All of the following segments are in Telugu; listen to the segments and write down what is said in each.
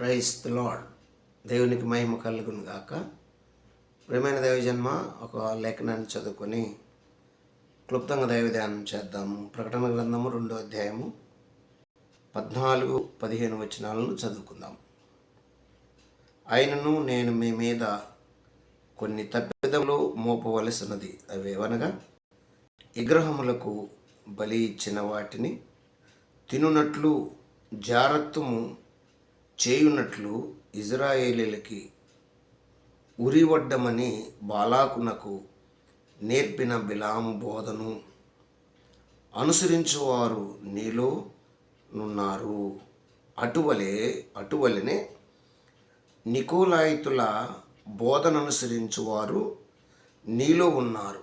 ప్రైస్ ది లాడ్ దేవునికి మహిమ కలుగును గాక. ప్రేమైన దైవజన్మ ఒక లేఖనాన్ని చదువుకొని క్లుప్తంగా దైవధ్యానం చేద్దాము. ప్రకటన గ్రంథము రెండో అధ్యాయము పద్నాలుగు పదిహేను వచనాలను చదువుకుందాం. ఆయనను నేను మీ మీద కొన్ని తప్పిదములు మోపవలసినది అవేవనగా విగ్రహములకు బలి ఇచ్చిన వాటిని తినునట్లు జారత్వము చేయునట్లు ఇజ్రాయేలీలకి ఉరివడ్డమని బాలాకునకు నేర్పిన బిలాము బోధను అనుసరించువారు నీలో నున్నారు. అటువలే అటువలనే నికోలాయితుల బోధననుసరించువారు నీలో ఉన్నారు.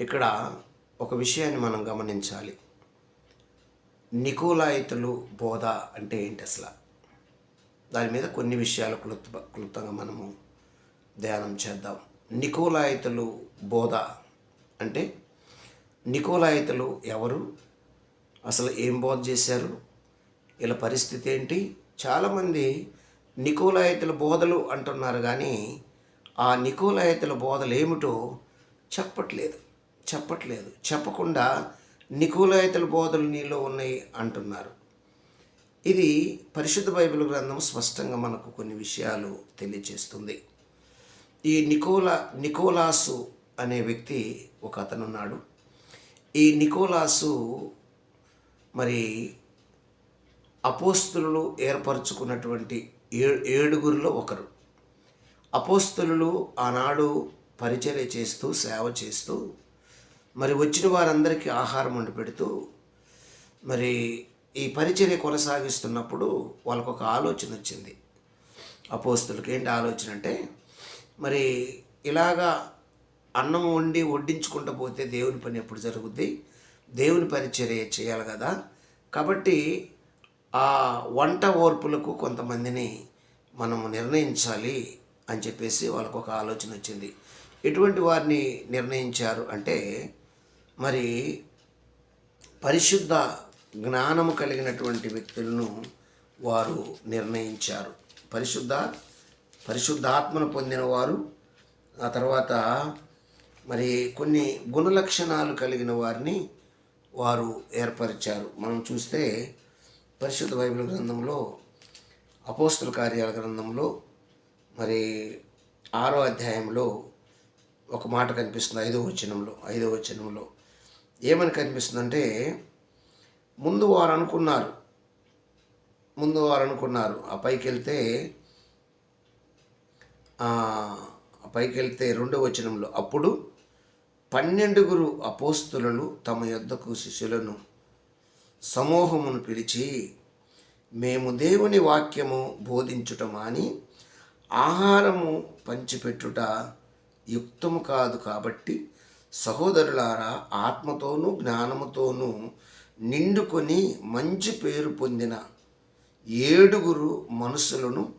ఇక్కడ ఒక విషయాన్ని మనం గమనించాలి. నికోలాయితులు బోధ అంటే ఏంటి అసలు? దాని మీద కొన్ని విషయాలు క్లుప్త క్లుప్తంగా మనము ధ్యానం చేద్దాం. నికోలాయితలు బోధ అంటే నికోలాయితలు ఎవరు? అసలు ఏం బోధ చేశారు? ఇలా పరిస్థితి ఏంటి? చాలామంది నికోలాయితల బోధలు అంటున్నారు కానీ ఆ నికోలాయితల బోధలు ఏమిటో చెప్పట్లేదు చెప్పట్లేదు. చెప్పకుండా నికోలాయితల బోధలు నీలో ఉన్నాయి అంటున్నారు. ఇది పరిశుద్ధ బైబిల్ గ్రంథం స్పష్టంగా మనకు కొన్ని విషయాలు తెలియజేస్తుంది. ఈ నికోలా నికోలాసు అనే వ్యక్తి ఒక అతనున్నాడు ఈ నికోలాసు మరి అపోస్తులు ఏర్పరచుకున్నటువంటి ఏ ఏడుగురిలో ఒకరు. అపోస్తులు ఆనాడు పరిచర్య చేస్తూ సేవ చేస్తూ మరి వచ్చిన వారందరికీ ఆహారం వండి పెడుతూ మరి ఈ పరిచర్య కొనసాగిస్తున్నప్పుడు వాళ్ళకు ఒక ఆలోచన వచ్చింది. అపోస్తులకి ఏంటి ఆలోచన అంటే మరి ఇలాగా అన్నం వండి వడ్డించుకుంటూ పోతే దేవుని పని ఎప్పుడు జరుగుద్ది? దేవుని పరిచర్య చేయాలి కదా. కాబట్టి ఆ వంట ఓర్పులకు కొంతమందిని మనము నిర్ణయించాలి అని చెప్పేసి వాళ్ళకు ఒక ఆలోచన వచ్చింది. ఎటువంటి వారిని నిర్ణయించారు అంటే మరి పరిశుద్ధ జ్ఞానము కలిగినటువంటి వ్యక్తులను వారు నిర్ణయించారు. పరిశుద్ధ పరిశుద్ధాత్మను పొందిన వారు ఆ తర్వాత మరి కొన్ని గుణలక్షణాలు కలిగిన వారిని వారు ఏర్పరిచారు. మనం చూస్తే పరిశుద్ధ బైబిల్ గ్రంథంలో అపోస్తుల కార్యాల గ్రంథంలో మరి ఆరో అధ్యాయంలో ఒక మాట కనిపిస్తుంది ఐదో వచనంలో ఐదో వచనంలో. ఏమని కనిపిస్తుందంటే ముందు వారు అనుకున్నారు ముందు వారు అనుకున్నారు ఆ పైకి వెళ్తే పైకి వెళ్తే వచనంలో అప్పుడు పన్నెండుగురు అపోస్తులను తమ యొద్దకు శిష్యులను సమూహమును పిలిచి మేము దేవుని వాక్యము బోధించుటమాని ఆహారము పంచిపెట్టుట యుక్తము కాదు కాబట్టి సహోదరులారా ఆత్మతోనూ జ్ఞానముతోనూ నిండుకొని మంచి పేరు పొందిన ఏడుగురు మనుషులను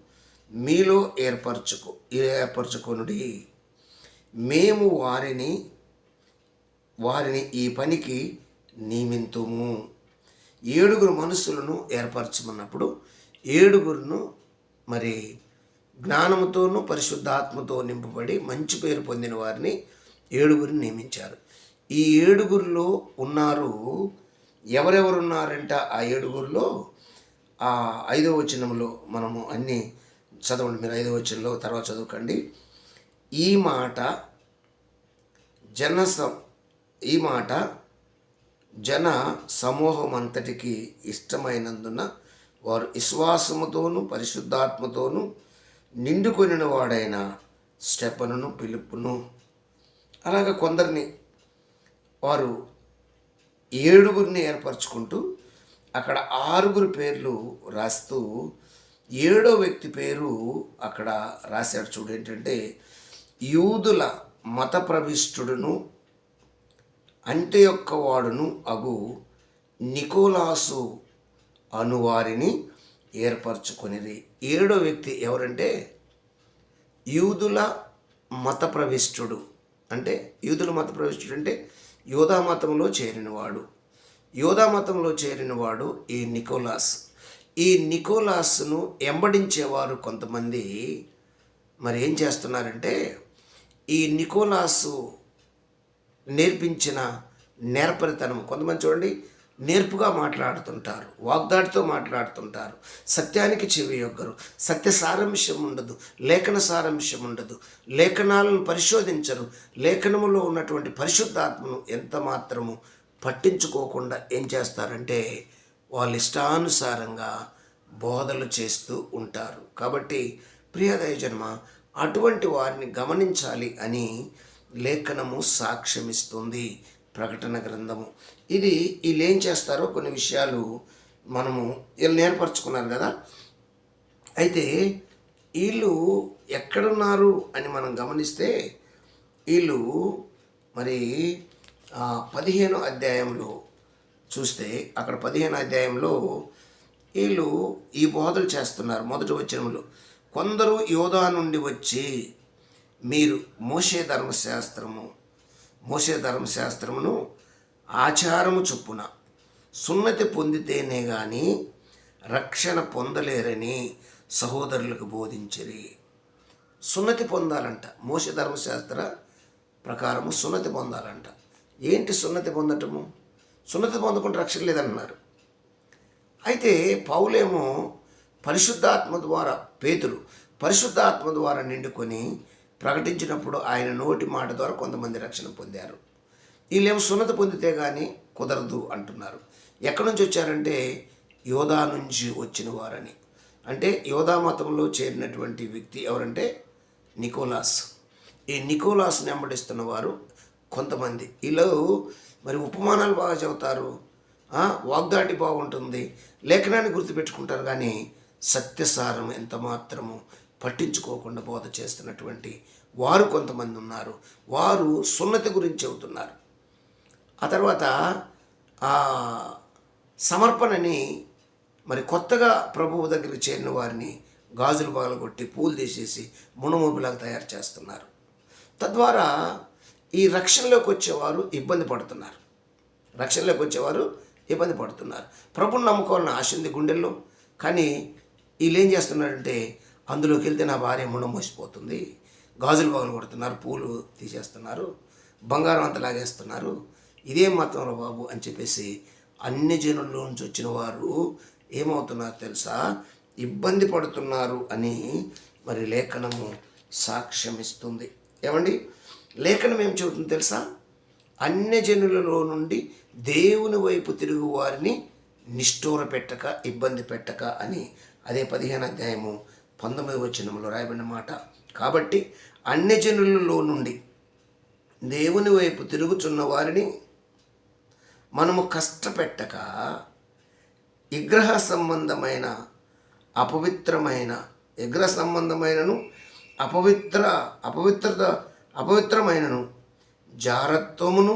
మీలో ఏర్పరచుకో ఏర్పరచుకొనుడి. మేము వారిని వారిని ఈ పనికి నియమింతుము. ఏడుగురు మనుషులను ఏర్పరచమన్నప్పుడు ఏడుగురును మరి జ్ఞానముతోనూ పరిశుద్ధాత్మతో నింపబడి మంచి పేరు పొందిన వారిని ఏడుగురిని నియమించారు. ఈ ఏడుగురిలో ఉన్నారు ఎవరెవరు ఉన్నారంట ఆ ఏడుగురిలో? ఆ ఐదో వచనంలో మనము అన్నీ చదవండి మీరు ఐదో వచనంలో తర్వాత చదువుకండి. ఈ మాట జన ఈ మాట జన సమూహం అంతటికి ఇష్టమైనందున వారు విశ్వాసముతోనూ పరిశుద్ధాత్మతోనూ నిండుకొనిన వాడైన స్టెపనును పిలుపును అలాగ కొందరిని వారు ఏడుగురిని ఏర్పరచుకుంటూ అక్కడ ఆరుగురు పేర్లు రాస్తూ ఏడో వ్యక్తి పేరు అక్కడ రాశాడు. చూడు ఏంటంటే యూదుల మత ప్రవిష్టుడును అంటే యొక్క వాడును అగు నికోలాసు అనువారిని ఏర్పరచుకునేది ఏడో వ్యక్తి ఎవరంటే యూదుల మత ప్రవిష్టుడు అంటే యూదుల మత ప్రవిష్టుడు అంటే యోధామతంలో చేరినవాడు. యోధామతంలో చేరినవాడు ఈ నికోలాస్. ఈ నికోలాస్ను ఎంబడించేవారు కొంతమంది. మరి ఏం చేస్తున్నారంటే ఈ నికోలాసు నేర్పించిన నేర్పరితనం కొంతమంది చూడండి నేర్పుగా మాట్లాడుతుంటారు వాగ్దాటితో మాట్లాడుతుంటారు. సత్యానికి చెవి యొగ్గరు సత్య సారాంశం ఉండదు లేఖన సారాంశం ఉండదు లేఖనాలను పరిశోధించరు. లేఖనములో ఉన్నటువంటి పరిశుద్ధాత్మను ఎంత మాత్రము పట్టించుకోకుండా ఏం చేస్తారంటే వాళ్ళ ఇష్టానుసారంగా బోధలు చేస్తూ ఉంటారు. కాబట్టి ప్రియదయ జన్మ అటువంటి వారిని గమనించాలి అని లేఖనము సాక్ష్యమిస్తుంది. ప్రకటన గ్రంథము. ఇది వీళ్ళు ఏం చేస్తారో కొన్ని విషయాలు మనము వీళ్ళు నేర్పరచుకున్నారు కదా. అయితే వీళ్ళు ఎక్కడున్నారు అని మనం గమనిస్తే వీళ్ళు మరి పదిహేను అధ్యాయంలో చూస్తే అక్కడ పదిహేను అధ్యాయంలో వీళ్ళు ఈ బోధలు చేస్తున్నారు మొదటి వచనంలో. కొందరు యోధా నుండి వచ్చి మీరు మోసే ధర్మశాస్త్రము మోసే ధర్మశాస్త్రమును ఆచారము చొప్పున సున్నతి పొందితేనే కానీ రక్షణ పొందలేరని సహోదరులకు బోధించరి. సున్నతి పొందాలంట. మోస ధర్మశాస్త్ర ప్రకారము సున్నతి పొందాలంట. ఏంటి సున్నతి పొందటము? సున్నతి పొందకుండా రక్షణ లేదన్నారు. అయితే పౌలేమో పరిశుద్ధాత్మ ద్వారా పేతురు పరిశుద్ధాత్మ ద్వారా నిండుకొని ప్రకటించినప్పుడు ఆయన నోటి మాట ద్వారా కొంతమంది రక్షణ పొందారు. వీళ్ళేమో సున్నత పొందితే కానీ కుదరదు అంటున్నారు. ఎక్కడి నుంచి వచ్చారంటే యోధా నుంచి వచ్చిన వారని. అంటే యోధా మతంలో చేరినటువంటి వ్యక్తి ఎవరంటే నికోలాస్. ఈ నికోలాస్ వెంబడిస్తున్న వారు కొంతమంది. వీళ్ళు మరి ఉపమానాలు బాగా చెబుతారు. వాగ్దాటి బాగుంటుంది. లేఖనాన్ని గుర్తుపెట్టుకుంటారు కానీ సత్యసారం ఎంత మాత్రము పట్టించుకోకుండా బోధ చేస్తున్నటువంటి వారు కొంతమంది ఉన్నారు. వారు సున్నతి గురించి చెబుతున్నారు. ఆ తర్వాత సమర్పణని మరి కొత్తగా ప్రభువు దగ్గరికి చేరిన వారిని గాజులు పగలగొట్టి పూలు తీసేసి మునుమూపులాగా తయారు చేస్తున్నారు. తద్వారా ఈ రక్షణలోకి వచ్చేవారు ఇబ్బంది పడుతున్నారు. రక్షణలోకి వచ్చేవారు ఇబ్బంది పడుతున్నారు. ప్రభుని నమ్ముకోవాలని ఆశ ఉంది గుండెల్లో. కానీ వీళ్ళు ఏం చేస్తున్నారంటే అందులోకి వెళ్తే నా భార్య మునం మోసిపోతుంది. గాజులు పగలు కొడుతున్నారు పూలు తీసేస్తున్నారు బంగారం అంత లాగేస్తున్నారు. ఇదేం రా బాబు అని చెప్పేసి అన్ని జనుల్లో నుంచి వచ్చిన వారు ఏమవుతున్నారు తెలుసా? ఇబ్బంది పడుతున్నారు అని మరి లేఖనము సాక్ష్యం ఇస్తుంది ఏమండి? లేఖనం ఏం చెబుతుంది తెలుసా? అన్య జనులలో నుండి దేవుని వైపు తిరుగు వారిని నిష్ఠూర పెట్టక ఇబ్బంది పెట్టక అని అదే పదిహేను అధ్యాయము పంతొమ్మిది వచనంలో రాయబడిన మాట. కాబట్టి అన్ని జనులలో నుండి దేవుని వైపు తిరుగుచున్న వారిని మనము కష్టపెట్టక విగ్రహ సంబంధమైన అపవిత్రమైన విగ్రహ సంబంధమైనను అపవిత్ర అపవిత్రత అపవిత్రమైనను జారత్వమును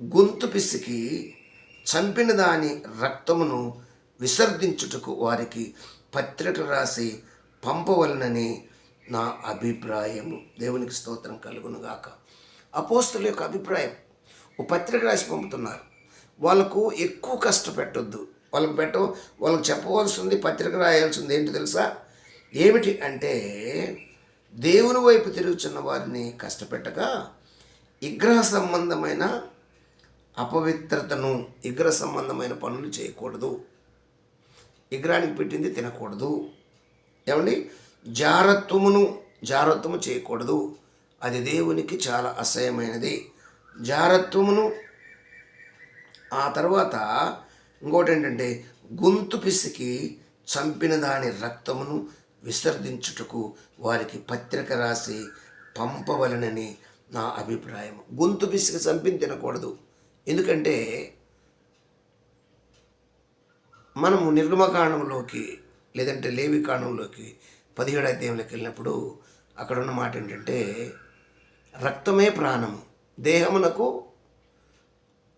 గొంతు పిసికి చంపిన దాని రక్తమును విసర్జించుటకు వారికి పత్రిక రాసి పంపవలనని నా అభిప్రాయము. దేవునికి స్తోత్రం కలుగునుగాక. అపోస్తుల యొక్క అభిప్రాయం. ఓ పత్రిక రాసి పంపుతున్నారు. వాళ్ళకు ఎక్కువ కష్టపెట్టొద్దు. వాళ్ళకి పెట్ట వాళ్ళకి చెప్పవలసింది పత్రిక రాయాల్సింది ఏంటి తెలుసా? ఏమిటి అంటే దేవుని వైపు తిరుగుతున్న వారిని కష్టపెట్టగా విగ్రహ సంబంధమైన అపవిత్రతను విగ్రహ సంబంధమైన పనులు చేయకూడదు. ఎగరానికి పెట్టింది తినకూడదు. ఏమండి? జారత్వమును జారత్వము చేయకూడదు. అది దేవునికి చాలా అసహ్యమైనది. జారత్వమును ఆ తర్వాత ఇంకోటి ఏంటంటే గొంతు పిసికి చంపిన దాని రక్తమును విసర్జించుటకు వారికి పత్రిక రాసి పంపవలనని నా అభిప్రాయం గొంతు పిసికి చంపిని తినకూడదు. ఎందుకంటే మనము నిర్గమకాండంలోకి లేదంటే లేవి కాండంలోకి పదిహేడు అధ్యాయంలోకి వెళ్ళినప్పుడు అక్కడ ఉన్న మాట ఏంటంటే రక్తమే ప్రాణము. దేహమునకు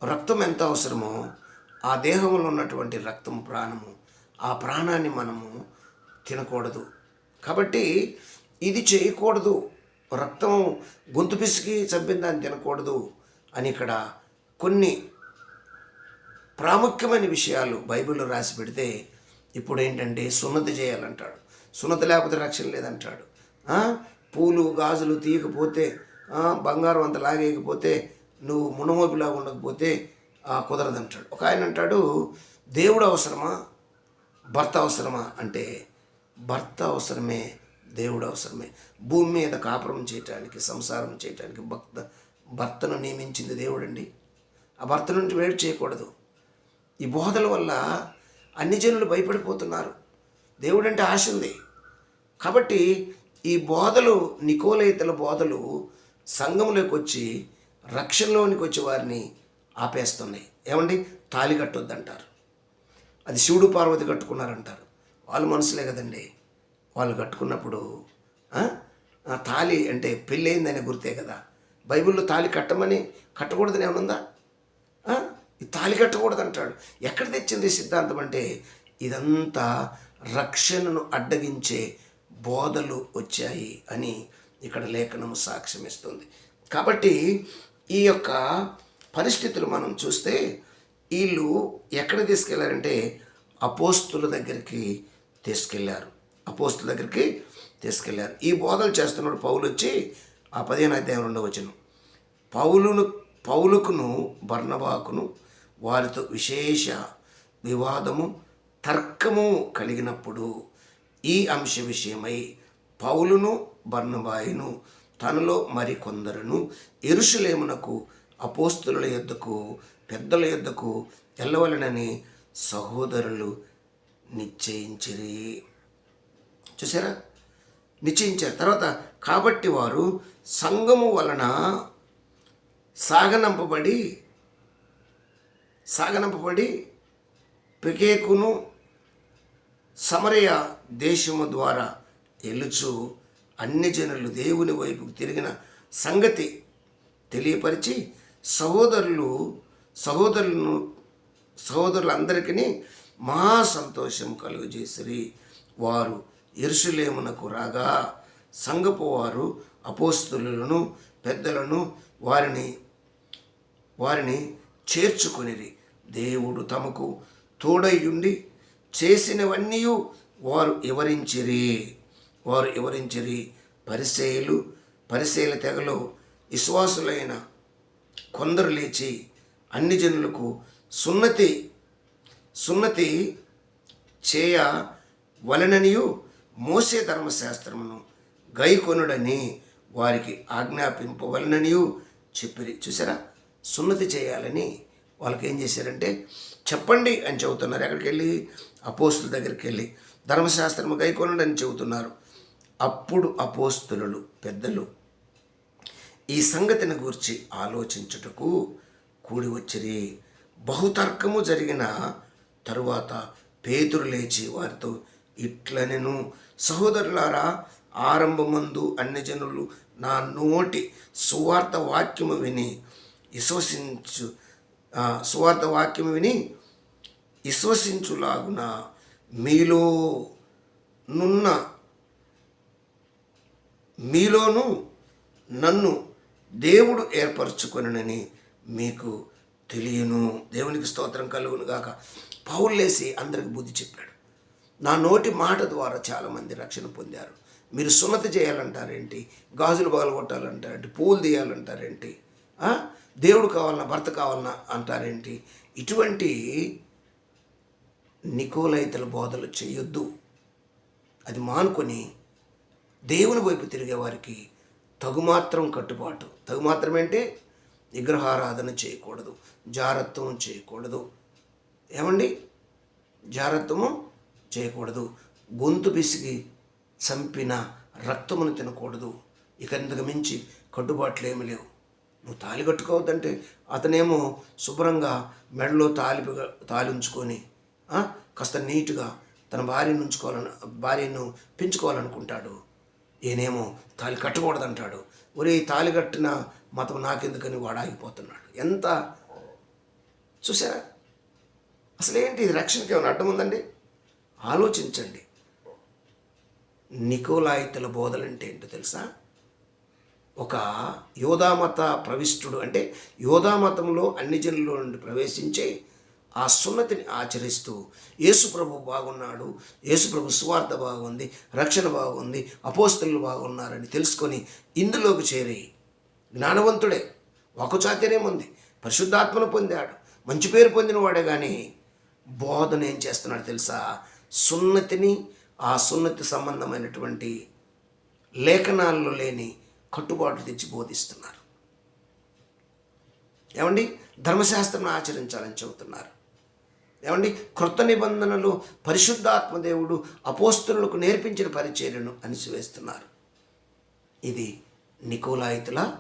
రక్తం ఎంత అవసరమో ఆ దేహంలో ఉన్నటువంటి రక్తం ప్రాణము ఆ ప్రాణాన్ని మనము తినకూడదు. కాబట్టి ఇది చేయకూడదు. రక్తం గొంతు పిసికి చంపిన దాన్ని తినకూడదు అని ఇక్కడ కొన్ని ప్రాముఖ్యమైన విషయాలు బైబిల్లో రాసి పెడితే ఇప్పుడు ఏంటంటే సున్నతి చేయాలంటాడు. సున్నతి లేకపోతే రక్షణ లేదంటాడు. పూలు గాజులు తీయకపోతే బంగారం అంత లాగేయకపోతే నువ్వు మునమోపిలా ఉండకపోతే ఆ, కుదరదంటాడు. ఒక ఆయన అంటాడు దేవుడు అవసరమా? భర్త అవసరమా? అంటే భర్త అవసరమే దేవుడు అవసరమే. భూమి మీద కాపురం చేయటానికి సంసారం చేయటానికి భక్త భర్తను నియమించింది దేవుడండి. ఆ భర్త నుంచి వేడి చేయకూడదు. ఈ బోధల వల్ల అన్ని జనులు భయపడిపోతున్నారు. దేవుడంటే ఆశ ఉంది. కాబట్టి ఈ బోధలు నికోలయితల బోధలు సంఘంలోకి వచ్చి రక్షణలోనికి వచ్చే వారిని ఆపేస్తున్నాయి. ఏమండి? తాళి కట్టొద్దంటారు. అది శివుడు పార్వతి కట్టుకున్నారంటారు. వాళ్ళ మనసులే కదండి. వాళ్ళు కట్టుకున్నప్పుడు తాలి అంటే తాళి అంటే గుర్తే కదా. బైబిల్లో తాళి కట్టమని కట్టకూడదని ఏమనుందా? తాలి కట్టకూడదు అంటాడు ఎక్కడ తెచ్చింది సిద్ధాంతం అంటే ఇదంతా రక్షణను అడ్డగించే బోధలు వచ్చాయి అని ఇక్కడ లేఖనము సాక్ష్యం ఇస్తుంది కాబట్టి ఈ యొక్క పరిస్థితులు మనం చూస్తే వీళ్ళు ఎక్కడ తీసుకెళ్ళారంటే అపోస్తుల దగ్గరికి తీసుకెళ్ళారు. అపోస్తుల దగ్గరికి తీసుకెళ్ళారు. ఈ బోధలు చేస్తున్నాడు పౌలు వచ్చి ఆ పదిహేను అధ్యాయం రెండవ వచ్చిన పౌలును పౌలుకును బర్ణబాకును వారితో విశేష వివాదము తర్కము కలిగినప్పుడు ఈ అంశ విషయమై పౌలును బర్ణబాయిను తనలో మరికొందరును ఎరుషులేమునకు అపోస్తుల యొద్దకు పెద్దల యొద్దకు వెళ్ళవలనని సహోదరులు నిశ్చయించిరి. చూసారా నిశ్చయించారు. తర్వాత కాబట్టి వారు సంఘము వలన సాగనంపబడి సాగనంపబడి పెకేకును సమరయ దేశము ద్వారా ఎలుచు అన్ని జనులు దేవుని వైపుకు తిరిగిన సంగతి తెలియపరిచి సహోదరులు సహోదరులను సహోదరులందరికీ మహా సంతోషం కలుగజేసిరి. వారు ఎరుసలేమునకు రాగా సంగపు వారు అపోస్తులను పెద్దలను వారిని వారిని చేర్చుకొనిరి. దేవుడు తమకు తోడయ్యుండి చేసినవన్నీ వారు వివరించిరి వారు వివరించిరి పరిసేయులు పరిశీల తెగలో విశ్వాసులైన కొందరు లేచి అన్ని జనులకు సున్నతి సున్నతి చేయ వలననియు మోసే ధర్మశాస్త్రమును గైకొనుడని వారికి ఆజ్ఞాపింపవలననియు చెప్పిరి. చూసారా సున్నతి చేయాలని వాళ్ళకి ఏం చేశారంటే చెప్పండి అని చెబుతున్నారు. ఎక్కడికి వెళ్ళి అపోస్తుల దగ్గరికి వెళ్ళి ధర్మశాస్త్రము గైకొనుడు అని చెబుతున్నారు. అప్పుడు అపోస్తులు పెద్దలు ఈ సంగతిని గూర్చి ఆలోచించుటకు కూడి వచ్చిరి. బహుతర్కము జరిగిన తరువాత పేతురు లేచి వారితో ఇట్లనెను సహోదరులారా ఆరంభమందు అన్ని జనులు నా నోటి సువార్త వాక్యము విని విశ్వసించు సువార్త వాక్యం విని విశ్వసించులాగున మీలో నున్న మీలోనూ నన్ను దేవుడు ఏర్పరచుకొనని మీకు తెలియను. దేవునికి స్తోత్రం కలుగును గాక. పౌల్లేసి అందరికి బుద్ధి చెప్పాడు. నా నోటి మాట ద్వారా చాలామంది రక్షణ పొందారు. మీరు సున్నతి చేయాలంటారేంటి? గాజులు పగలగొట్టాలంటారేంటి? పూలు తీయాలంటారేంటి? దేవుడు కావాలన్నా భర్త కావాలన్నా అంటారేంటి? ఇటువంటి నికోలైతల బోధలు చేయొద్దు. అది మానుకొని దేవుని వైపు తిరిగే వారికి తగుమాత్రం కట్టుబాటు. తగుమాత్రం ఏంటి? విగ్రహారాధన చేయకూడదు. జారత్వం చేయకూడదు. ఏమండి? జారత్వము చేయకూడదు. గొంతు పిసిగి చంపిన రక్తమును తినకూడదు. ఇక ఇంతకు మించి కట్టుబాట్లు ఏమి లేవు. నువ్వు తాలి కట్టుకోవద్దంటే అతనేమో శుభ్రంగా మెడలో తాలి తాలి ఉంచుకొని కాస్త నీట్గా తన భార్యను ఉంచుకోవాలని భార్యను పెంచుకోవాలనుకుంటాడు. ఈయనేమో తాలి కట్టకూడదంటాడు. ఒరే తాలి కట్టిన మతం నాకెందుకని వాడాగిపోతున్నాడు ఎంత చూసారా అసలు ఏంటి ఇది? రక్షణకి ఏమైనా అడ్డం ఉందండి? ఆలోచించండి. నికోలాయితల బోధలంటే ఏంటో తెలుసా? ఒక యోధామత ప్రవిష్టుడు అంటే యోధామతంలో అన్ని జనుల నుండి ప్రవేశించి ఆ సున్నతిని ఆచరిస్తూ యేసుప్రభు బాగున్నాడు యేసుప్రభు సువార్త బాగుంది రక్షణ బాగుంది అపోస్తలు బాగున్నారని తెలుసుకొని ఇందులోకి చేరి జ్ఞానవంతుడే వాకుచాతుర్యం ఉంది పరిశుద్ధాత్మను పొందాడు మంచి పేరు పొందినవాడే కానీ బోధన ఏం చేస్తున్నాడు తెలుసా? సున్నతిని ఆ సున్నతి సంబంధమైనటువంటి లేఖనాల్లో లేని కట్టుబాట్లు తెచ్చి బోధిస్తున్నారు. ఏమండి? ధర్మశాస్త్రం ఆచరించాలని చెబుతున్నారు. ఏమండి? క్రొత్త నిబంధనలు పరిశుద్ధాత్మ దేవుడు అపోస్తులకు నేర్పించిన పరిచర్యను అణిసివేస్తున్నారు ఇది నికోలాయితుల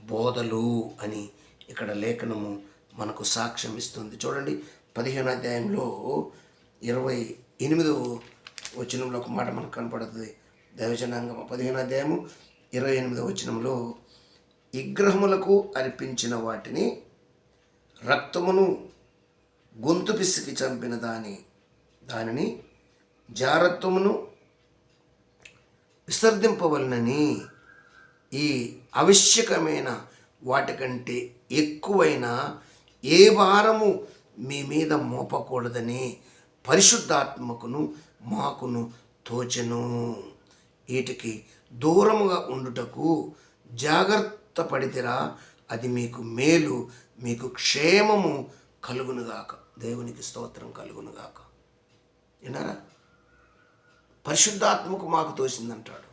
బోధలు అని ఇక్కడ లేఖనము మనకు సాక్ష్యం ఇస్తుంది. చూడండి పదిహేను అధ్యాయంలో ఇరవై ఎనిమిదో వచనంలో ఒక మాట మనకు కనపడుతుంది. దైవజనాంగం పదిహేను అధ్యాయము ఇరవై ఎనిమిదో వచనంలో విగ్రహములకు అర్పించిన వాటిని రక్తమును గొంతు పిసికి చంపిన దాని దానిని జారత్వమును విసర్జింపవలనని ఈ ఆవశ్యకమైన వాటికంటే ఎక్కువైన ఏ భారము మీ మీద మోపకూడదని పరిశుద్ధాత్మకును మాకును తోచెను. వీటికి దూరముగా ఉండుటకు జాగ్రత్త పడితేరా అది మీకు మేలు మీకు క్షేమము కలుగునుగాక. దేవునికి స్తోత్రం కలుగునుగాక. విన్నారా? పరిశుద్ధాత్మకు మాకు తోసిందంటాడు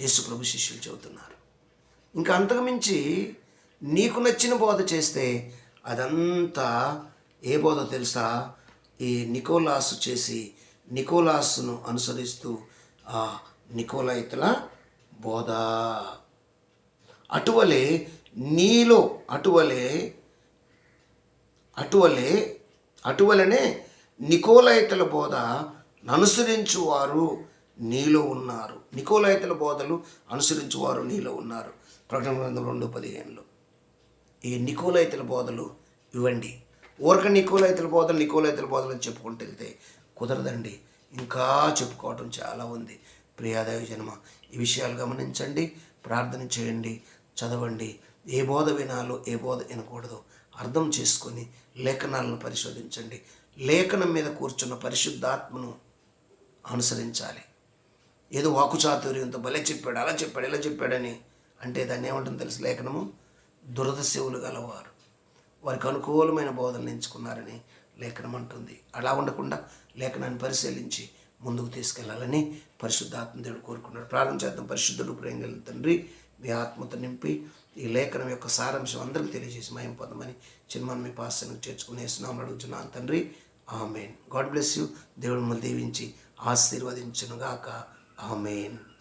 యేసుప్రభు శిష్యులు చెబుతున్నారు. ఇంకా అంతకుమించి నీకు నచ్చిన బోధ చేస్తే అదంతా ఏ బోధ తెలుసా? ఈ నికోలాసు చేసి నికోలాసును అనుసరిస్తూ ఆ నికోలైతుల బోధ. అటువలే నీలో అటువలే అటువలే అటువలనే నికోలైతుల బోధ అనుసరించువారు నీలో ఉన్నారు. నికోలైతుల బోధలు అనుసరించువారు నీలో ఉన్నారు. ప్రకటన గ్రంథం రెండు పదిహేనులో. ఈ నికోలైతుల బోధలు ఇవ్వండి. ఊరక నికోలైతుల బోధలు నికోలైతుల బోధలు అని చెప్పుకుంటూ వెళ్తే కుదరదండి. ఇంకా చెప్పుకోవటం చాలా ఉంది. ప్రియాదేవ జన్మ. ఈ విషయాలు గమనించండి ప్రార్థన చేయండి చదవండి. ఏ బోధ వినాలో ఏ బోధ వినకూడదో అర్థం చేసుకొని లేఖనాలను పరిశోధించండి. లేఖనం మీద కూర్చున్న పరిశుద్ధాత్మను అనుసరించాలి. ఏదో వాకుచాతుర్యంతో భలే చెప్పాడు అలా చెప్పాడు ఇలా చెప్పాడని అంటే దాన్ని ఏమంటుంది తెలుసు లేఖనము? దురదశివులు గలవారు. వారికి అనుకూలమైన బోధనలు ఎంచుకున్నారని లేఖనం అంటుంది అలా ఉండకుండా లేఖనాన్ని పరిశీలించి ముందుకు తీసుకెళ్ళాలని పరిశుద్ధాత్మ దేవుడు కోరుకున్నాడు. ప్రారంభం చేద్దాం. పరిశుద్ధుడు ప్రేమ తండ్రి మీ ఆత్మతో నింపి ఈ లేఖనం యొక్క సారాంశం అందరికీ తెలియజేసి మయం పొందమని చిన్నమని మీ పాసనకు చేర్చుకునే అడుగుతున్నాను తండ్రి. ఆమెన్. God bless you. దేవుడు మళ్ళీ దీవించి ఆశీర్వదించునుగాక. ఆమెన్.